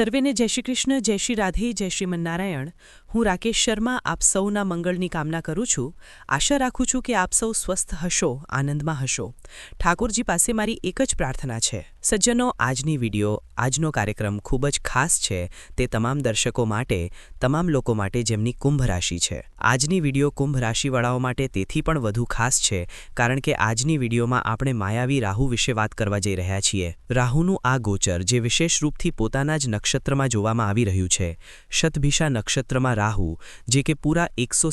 સર્વેને જય શ્રી કૃષ્ણ, જય શ્રી રાધે, જય શ્રીમન નારાયણ હું રાકેશ શર્મા, આપ સૌના મંગળની કામના કરું છું. આશા રાખું છું કે આપ સૌ સ્વસ્થ હશો, આનંદમાં હશો. ઠાકોરજી પાસે મારી એક જ પ્રાર્થના છે. સજ્જનો, આજની વીડિયો, આજનો કાર્યક્રમ ખૂબ જ ખાસ છે. તે તમામ દર્શકો માટે, તમામ લોકો માટે જેમની કુંભ રાશિ છે. આજની વીડિયો કુંભ રાશિવાળાઓ માટે તેથી પણ વધુ ખાસ છે, કારણ કે આજની વિડીયોમાં આપણે માયાવી રાહુ વિશે વાત કરવા જઈ રહ્યા છીએ. રાહુનું આ ગોચર, જે વિશેષ રૂપથી પોતાના જ નક્ષત્રમાં જોવામાં આવી રહ્યું છે, શતભિષા નક્ષત્રમાં રાહુ, જે કે પૂરા એકસો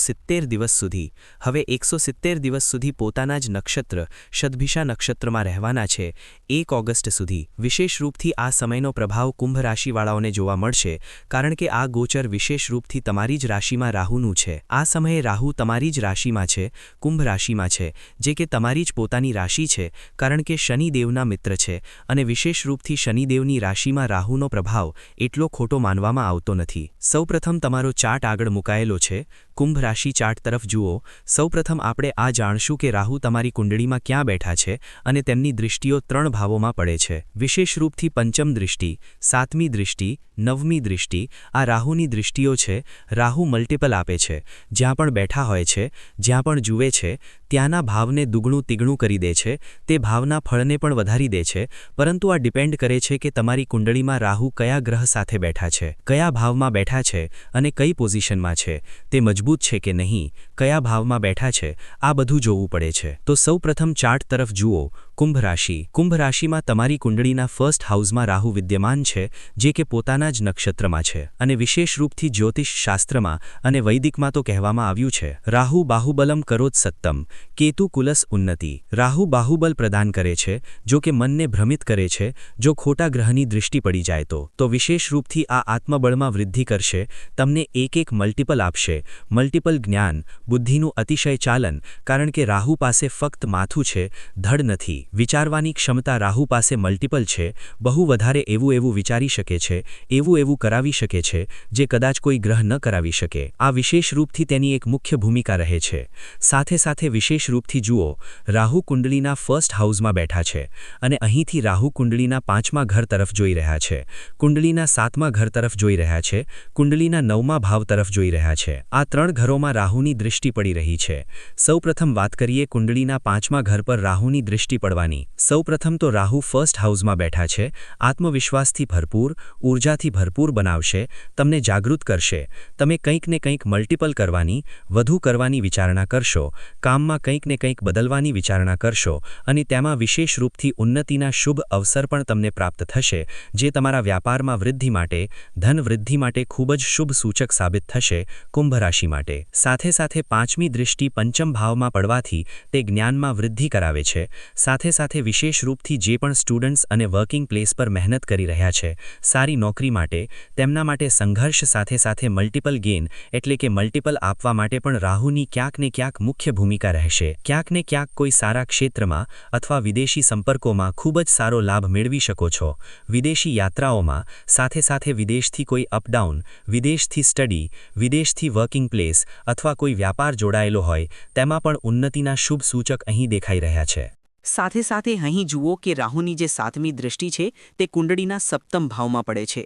દિવસ સુધી, હવે એકસો દિવસ સુધી પોતાના જ નક્ષત્ર, શતભિષા નક્ષત્રમાં રહેવાના છે, એક ઓગસ્ટ સુધી વિશેષ રૂપથી આ સમયનો પ્રભાવ કુંભ રાશિવાળાઓને જોવા મળશે, કારણ કે આ ગોચર વિશેષ રૂપથી તમારી જ રાશિમાં રાહુનું છે. આ સમયે રાહુ તમારી જ રાશિમાં છે, કુંભ રાશિમાં છે, જે કે તમારી જ પોતાની રાશિ છે, કારણ કે શનિદેવના મિત્ર છે અને વિશેષ રૂપથી શનિદેવની રાશિમાં રાહુનો પ્રભાવ એટલો ખોટો માનવામાં આવતો નથી. સૌપ્રથમ તમારો ચાર્ટ આગળ મુકાયેલો છે કુંભ રાશિ ચાર્ટ તરફ જુઓ, સૌપ્રથમ આપણે આ જાણશું કે રાહુ તમારી કુંડળીમાં ક્યાં બેઠા છે અને તેમની દૃષ્ટિઓ ત્રણ ભાવોમાં પડે છે. વિશેષ રૂપથી પંચમ દૃષ્ટિ, સાતમી દૃષ્ટિ નવમી દૃષ્ટિ, આ રાહુની દૃષ્ટિઓ છે, રાહુ મલ્ટિપલ આપે છે, જ્યાં પણ બેઠા હોય છે, જ્યાં પણ જુએ છે, ત્યાંના ભાવને દુગણું તિગણું કરી દે છે, તે ભાવના ફળને પણ વધારી દે છે, પરંતુ આ ડિપેન્ડ કરે છે કે તમારી કુંડળીમાં રાહુ કયા ગ્રહ સાથે બેઠા છે, કયા ભાવમાં બેઠા છે અને કઈ પોઝિશનમાં છે, તે મજબૂત છે કે નહીં, કયા ભાવમાં બેઠા છે, આ બધું જોવું પડે છે. તો સૌપ્રથમ ચાર્ટ તરફ જુઓ કુંભ રાશિ. કુંભ રાશિમાં તમારી કુંડળીના ફર્સ્ટ હાઉસમાં રાહુ વિદ્યમાન છે, જે કે પોતાના જ નક્ષત્રમાં છે અને વિશેષ રૂપથી જ્યોતિષ શાસ્ત્રમાં અને વૈદિકમાં તો કહેવામાં આવ્યું છે. રાહુ બાહુબલમ કરોત સત્તમ. કેતુ કુલસ ઉન્નતિ. રાહુ બાહુબલ પ્રદાન કરે છે, જો કે મનને ભ્રમિત કરે છે, જો ખોટા ગ્રહની દૃષ્ટિ પડી જાય તો. તો વિશેષ રૂપથી આ આત્મબળમાં વૃદ્ધિ કરશે, તમને એક એક મલ્ટિપલ આપશે. મલ્ટિપલ જ્ઞાન, બુદ્ધિનું અતિશય ચાલન, કારણ કે રાહુ પાસે ફક્ત માથું છે, ધડ નથી. વિચારવાની ક્ષમતા રાહુ પાસે મલ્ટિપલ છે, બહુ વધારે એવું એવું વિચારી શકે છે, એવું એવું કરાવી શકે છે, જે કદાચ કોઈ ગ્રહ ન કરાવી શકે. આ વિશેષ રૂપથી તેની એક મુખ્ય ભૂમિકા રહે છે. સાથે સાથે વિશેષ રૂપથી જુઓ, રાહુ કુંડલીના ફર્સ્ટ હાઉસમાં બેઠા છે અને અહીંથી રાહુ કુંડલીના પાંચમા ઘર તરફ જોઈ રહ્યા છે. કુંડલીના સાતમા ઘર તરફ જોઈ રહ્યા છે કુંડલીના નવમા ભાવ તરફ જોઈ રહ્યા છે. આ ત્રણ ઘરોમાં રાહુની દૃષ્ટિ પડી રહી છે. સૌપ્રથમ વાત કરીએ કુંડલીના પાંચમા ઘર પર રાહુની દૃષ્ટિ પડવાની. સૌપ્રથમ તો રાહુ ફર્સ્ટ હાઉસમાં બેઠા છે, આત્મવિશ્વાસથી ભરપૂર ઊર્જાથી ભરપૂર બનાવશે, તમને જાગૃત કરશે, તમે કંઈક ને કંઈક મલ્ટિપલ કરવાની, વધુ કરવાની વિચારણા કરશો, કામમાં કંઈક ને કંઈક બદલવાની વિચારણા કરશો અને તેમાં વિશેષ રૂપથી ઉન્નતિના શુભ અવસર પણ તમને પ્રાપ્ત થશે, જે તમારા વ્યાપારમાં વૃદ્ધિ માટે, ધન વૃદ્ધિ માટે ખૂબ જ શુભ સૂચક સાબિત થશે, કુંભ રાશિ માટે. સાથે સાથે પાંચમી દૃષ્ટિ પંચમ ભાવમાં પડવાથી તે જ્ઞાનમાં વૃદ્ધિ કરાવે છે. સાથે સાથે સાથે વિશેષ રૂપથી જે પણ સ્ટુડન્ટ્સ અને વર્કિંગ પ્લેસ પર મહેનત કરી રહ્યા છે, સારી નોકરી માટે, તેમના માટે સંઘર્ષ સાથે સાથે મલ્ટિપલ ગેઇન, એટલે કે મલ્ટિપલ આપવા માટે પણ રાહુની ક્યાંક ને ક્યાંક મુખ્ય ભૂમિકા રહેશે. ક્યાંક ને ક્યાંક કોઈ સારા ક્ષેત્રમાં અથવા વિદેશી સંપર્કોમાં ખૂબ જ સારો લાભ મેળવી શકો છો. વિદેશી યાત્રાઓમાં, સાથે સાથે વિદેશથી કોઈ અપડાઉન વિદેશથી સ્ટડી વિદેશથી વર્કિંગ પ્લેસ અથવા કોઈ વ્યાપાર જોડાયેલો હોય, તેમાં પણ ઉન્નતિના શુભ સૂચક અહીં દેખાઈ રહ્યા છે. સાથે સાથે અહીં જુઓ કે રાહુની જે સાતમી દૃષ્ટિ છે તે કુંડળીના સપ્તમ ભાવમાં પડે છે.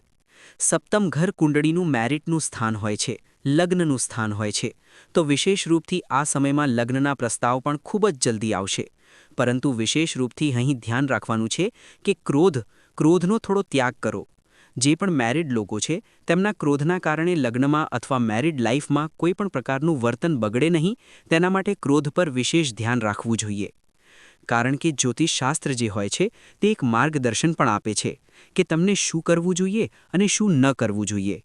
સપ્તમ ઘર કુંડળીનું મેરિટનું સ્થાન હોય છે, લગ્નનું સ્થાન હોય છે. તો વિશેષ રૂપથી આ સમયમાં લગ્નના પ્રસ્તાવ પણ ખૂબ જ જલ્દી આવશે. પરંતુ વિશેષ રૂપથી અહીં ધ્યાન રાખવાનું છે કે ક્રોધ, ક્રોધનો થોડો ત્યાગ કરો. જે પણ મેરિડ લોકો છે, તેમના ક્રોધના કારણે લગ્નમાં અથવા મેરિડ લાઈફમાં કોઈ પણ પ્રકારનું વર્તન બગડે નહીં, તેના માટે ક્રોધ પર વિશેષ ધ્યાન રાખવું જોઈએ. કારણ કે જ્યોતિષશાસ્ત્ર જે હોય છે, તે એક માર્ગદર્શન પણ આપે છે કે તમને શું કરવું જોઈએ અને શું ન કરવું જોઈએ.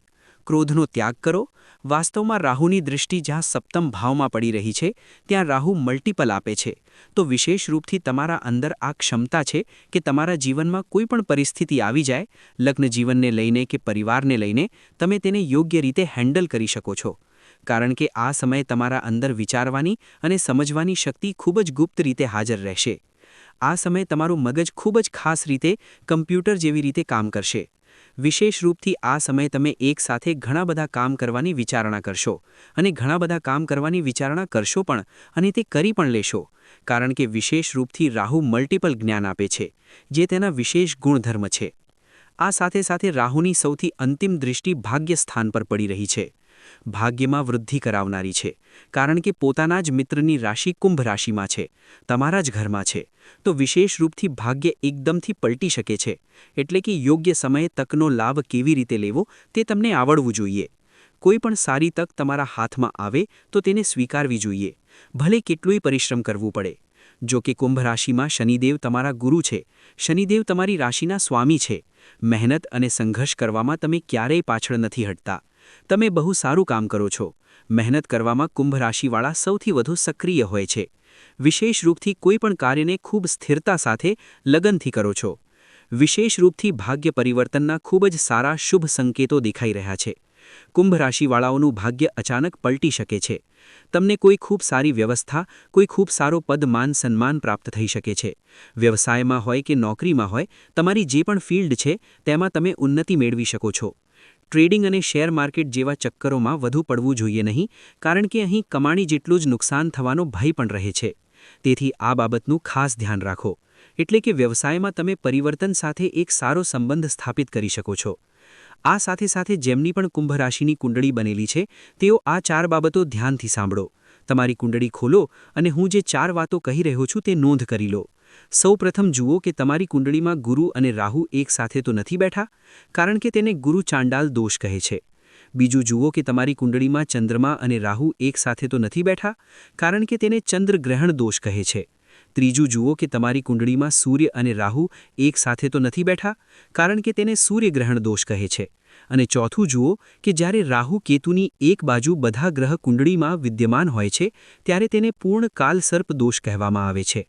ક્રોધનો ત્યાગ કરો. વાસ્તવમાં રાહુની દૃષ્ટિ જ્યાં સપ્તમ ભાવમાં પડી રહી છે, ત્યાં રાહુ મલ્ટિપલ આપે છે. તો વિશેષ રૂપથી તમારા અંદર આ ક્ષમતા છે કે તમારા જીવનમાં કોઈ પણ પરિસ્થિતિ આવી જાય લગ્ન જીવનને લઈને કે પરિવારને લઈને, તમે તેને યોગ્ય રીતે હેન્ડલ કરી શકો છો. કારણ કે આ સમયે તમારા અંદર વિચારવાની અને સમજવાની શક્તિ ખૂબ જ ગુપ્ત રીતે હાજર રહેશે. આ સમયે તમારું મગજ ખૂબ જ ખાસ રીતે કમ્પ્યુટર જેવી રીતે કામ કરશે. વિશેષ રૂપથી આ સમયે તમે એકસાથે ઘણા બધા કામ કરવાની વિચારણા કરશો અને ઘણા બધા કામ કરવાની વિચારણા કરશો પણ અને તે કરી પણ લેશો. કારણ કે વિશેષ રૂપથી રાહુ મલ્ટિપલ જ્ઞાન આપે છે, જે તેના વિશેષ ગુણધર્મ છે. આ સાથે સાથે રાહુની સૌથી અંતિમ દૃષ્ટિ ભાગ્ય સ્થાન પર પડી રહી છે. ભાગ્યમાં વૃદ્ધિ કરાવનારી છે. કારણ કે પોતાના જ મિત્રની રાશિ કુંભ રાશિમાં છે. તમારા જ ઘરમાં છે. તો વિશેષ રૂપથી ભાગ્ય એકદમથી પલટી શકે છે. એટલે કે યોગ્ય સમયે તકનો લાભ કેવી રીતે લેવો તે તમને આવડવું જોઈએ. કોઈ પણ સારી તક તમારા હાથમાં આવે તો તેને સ્વીકારવી જોઈએ. ભલે કેટલુંય પરિશ્રમ કરવું પડે. જો કે કુંભ રાશિમાં શનિદેવ તમારા ગુરુ છે. શનિદેવ તમારી રાશિના સ્વામી છે. મહેનત અને સંઘર્ષ કરવામાં તમે ક્યારેય પાછળ નથી હટતા. તમે બહુ સારું કામ કરો છો. મહેનત કરવામાં કુંભ રાશિવાળા સૌથી વધુ સક્રિય હોય છે. વિશેષ રૂપથી કોઈ કાર્યને ખૂબ સ્થિરતા સાથે લગનથી કરો છો. વિશેષ રૂપથી ભાગ્ય પરિવર્તનના ખૂબ જ સારા શુભ સંકેતો દેખાઈ રહ્યા છે. કુંભ રાશિવાળાઓનું ભાગ્ય અચાનક પલટી શકે છે. તમને કોઈ ખૂબ સારી વ્યવસ્થા, કોઈ ખૂબ સારો પદ માન સન્માન પ્રાપ્ત થઈ શકે છે. વ્યવસાયમાં હોય કે નોકરીમાં હોય, તમારી જે પણ ફિલ્ડ છે, તેમાં તમે ઉન્નતિ મેળવી શકો છો. ટ્રેડિંગ અને શેર માર્કેટ જેવા ચક્કરોમાં વધુ પડવું જોઈએ નહીં, કારણ કે અહીં કમાણી જેટલું જ નુકસાન થવાનો ભય પણ રહે છે. તેથી આ બાબતનું ખાસ ધ્યાન રાખો. એટલે કે વ્યવસાયમાં તમે પરિવર્તન સાથે એક સારો સંબંધ સ્થાપિત કરી શકો છો. આ સાથે સાથે જેમની પણ કુંભ રાશિની કુંડળી બનેલી છે, તેઓ આ ચાર બાબતો ધ્યાનથી સાંભળો. તમારી કુંડળી ખોલો અને હું જે ચાર વાતો કહી રહ્યો છું તે નોંધ કરી લો. સૌપ્રથમ જુઓ કે તમારી કુંડળીમાં ગુરુ અને રાહુ એક સાથે તો નથી બેઠા, કારણ કે તેને ગુરુ ચાંડાલ દોષ કહે છે. બીજું જુઓ કે તમારી કુંડળીમાં ચંદ્રમા અને રાહુ એક સાથે તો નથી બેઠા, કારણ કે તેને ચંદ્રગ્રહણ દોષ કહે છે. ત્રીજું જુઓ કે તમારી કુંડળીમાં સૂર્ય અને રાહુ એક સાથે તો નથી બેઠા, કારણ કે તેને સૂર્યગ્રહણ દોષ કહે છે. અને ચોથું જુઓ કે જ્યારે રાહુ કેતુની એક બાજુ બધા ગ્રહ કુંડળીમાં વિદ્યમાન હોય છે, ત્યારે તેને પૂર્ણ કાલસર્પ દોષ કહેવામાં આવે છે.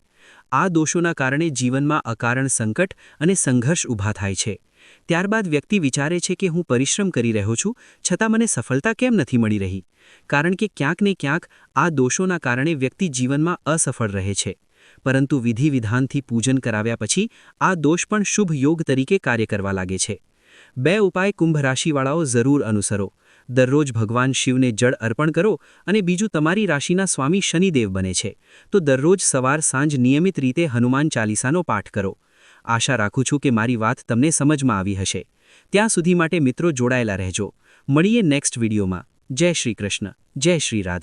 આ દોષોના કારણે જીવનમાં અકારણ સંકટ અને સંઘર્ષ ઊભા થાય છે. ત્યારબાદ વ્યક્તિ વિચારે છે કે હું પરિશ્રમ કરી રહ્યો છું, છતાં મને સફળતા કેમ નથી મળી રહી? કારણ કે ક્યાંક ને ક્યાંક આ દોષોના કારણે વ્યક્તિ જીવનમાં અસફળ રહે છે. પરંતુ વિધિ વિધાનથી પૂજન કરાવ્યા પછી આ દોષ પણ શુભ યોગ તરીકે કાર્ય કરવા લાગે છે. બે ઉપાય કુંભ રાશિવાળાઓ જરૂર અનુસરો. દરરોજ ભગવાન શિવને જળ અર્પણ કરો અને બીજું તમારી રાશિના સ્વામી શનિદેવ બને છે. તો દરરોજ સવાર સાંજ નિયમિત રીતે હનુમાન ચાલીસાનો પાઠ કરો. આશા રાખું છું કે મારી વાત તમને સમજમાં આવી હશે. ત્યાં સુધી માટે મિત્રો જોડાયેલા રહેજો. મળીએ નેક્સ્ટ વિડીયોમાં. જય શ્રી કૃષ્ણ. જય શ્રી રાધે.